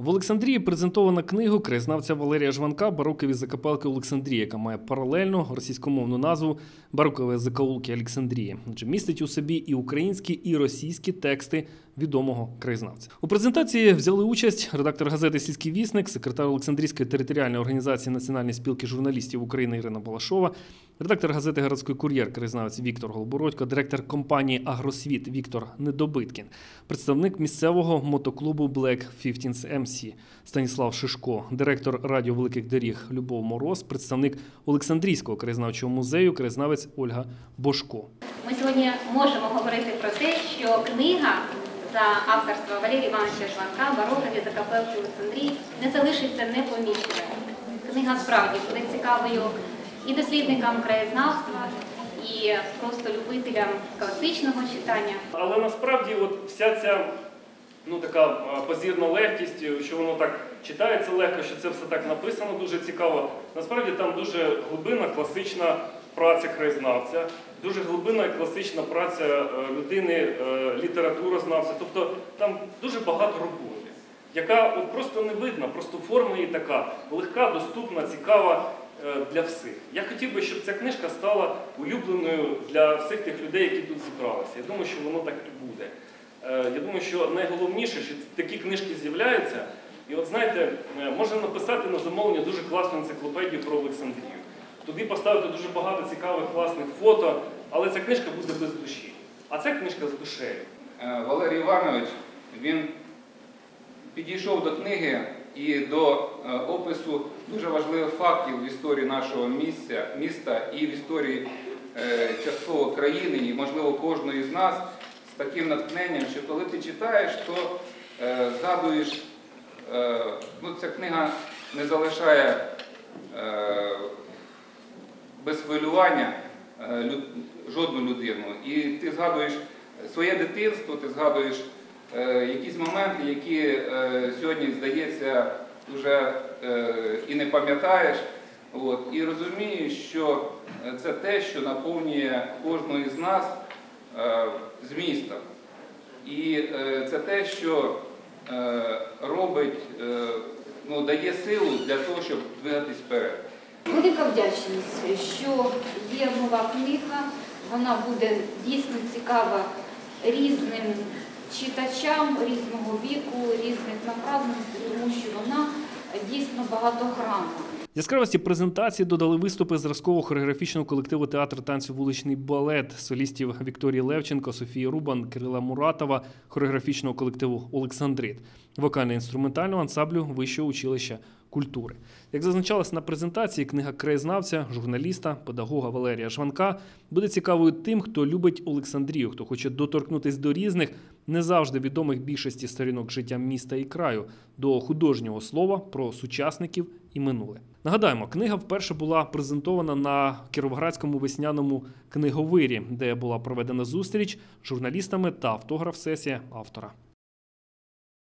В Олександрії презентована книга краєзнавця Валерія Жванка Барокові закапелки Олександрії, яка має паралельну російськомовну назву Барокові закаулки Олександрії. Отже, містить у собі і українські, і російські тексти відомого краєзнавця. У презентації взяли участь редактор газети Сільський вісник, секретар Олександрійської територіальної організації Національної спілки журналістів України Ірина Балашова, редактор газети Городський кур'єр, краєзнавець Віктор Голобородько, директор компанії Агросвіт Віктор Недобиткін, представник місцевого мотоклубу Black 15 MC Станіслав Шишко, директор радіо Великих Доріг Любов Мороз, представник Олександрійського краєзнавчого музею, краєзнавець Ольга Бошко. Ми сьогодні можемо говорити про те, що книга за авторства Валерія Івановича Жванка «Барокові закапелки Олександрії» не залишиться непоміченою. Книга справді буде цікавою і дослідникам краєзнавства, і просто любителям класичного читання. Але насправді, от вся ця ну така позірна легкість, що воно так читається легко, що це все так написано дуже цікаво. Насправді там дуже глибинна класична праця краєзнавця, дуже глибинна і класична праця е, людини, е, літературознавця. Тобто там дуже багато роботи, яка просто не видна, просто форма її така легка, доступна, цікава е, для всіх. Я хотів би, щоб ця книжка стала улюбленою для всіх тих людей, які тут зібралися. Я думаю, що воно так і буде. Я думаю, що найголовніше, що такі книжки з'являються. І от знаєте, можна написати на замовлення дуже класну енциклопедію про Олександрію. Туди поставити дуже багато цікавих класних фото, але ця книжка буде без душі. А ця книжка з душею. Е, Валерій Іванович він підійшов до книги і до е, опису дуже важливих фактів в історії нашого місця, міста і в історії е, частково країни, і, можливо, кожної з нас з таким натхненням, що коли ти читаєш, то згадуєш, ну, ця книга не залишає без хвилювання е, жодну людину. І ти згадуєш своє дитинство, ти згадуєш е, якісь моменти, які е, сьогодні, здається, вже е, і не пам'ятаєш. І розумієш, що е, це те, що наповнює кожного з нас е, змістом. І е, це те, що е, робить, е, ну, дає силу для того, щоб двигатись вперед. Велика вдячність, що є нова книга. Вона буде дійсно цікава різним читачам різного віку, різних направленостей, тому що вона дійсно багатогранна. Яскравості презентації додали виступи зразкового хореографічного колективу театру танцю Вуличний балет солістів Вікторії Левченко, Софії Рубан, Кирила Муратова, хореографічного колективу Олександрит, вокально-інструментального ансамблю Вищого училища культури. Як зазначалось на презентації, книга краєзнавця, журналіста, педагога Валерія Жванка буде цікавою тим, хто любить Олександрію, хто хоче доторкнутись до різних, не завжди відомих більшості сторінок життя міста і краю, до художнього слова про сучасників і минуле. Нагадаємо, книга вперше була презентована на Кіровоградському весняному книговирі, де була проведена зустріч з журналістами та автограф-сесія автора.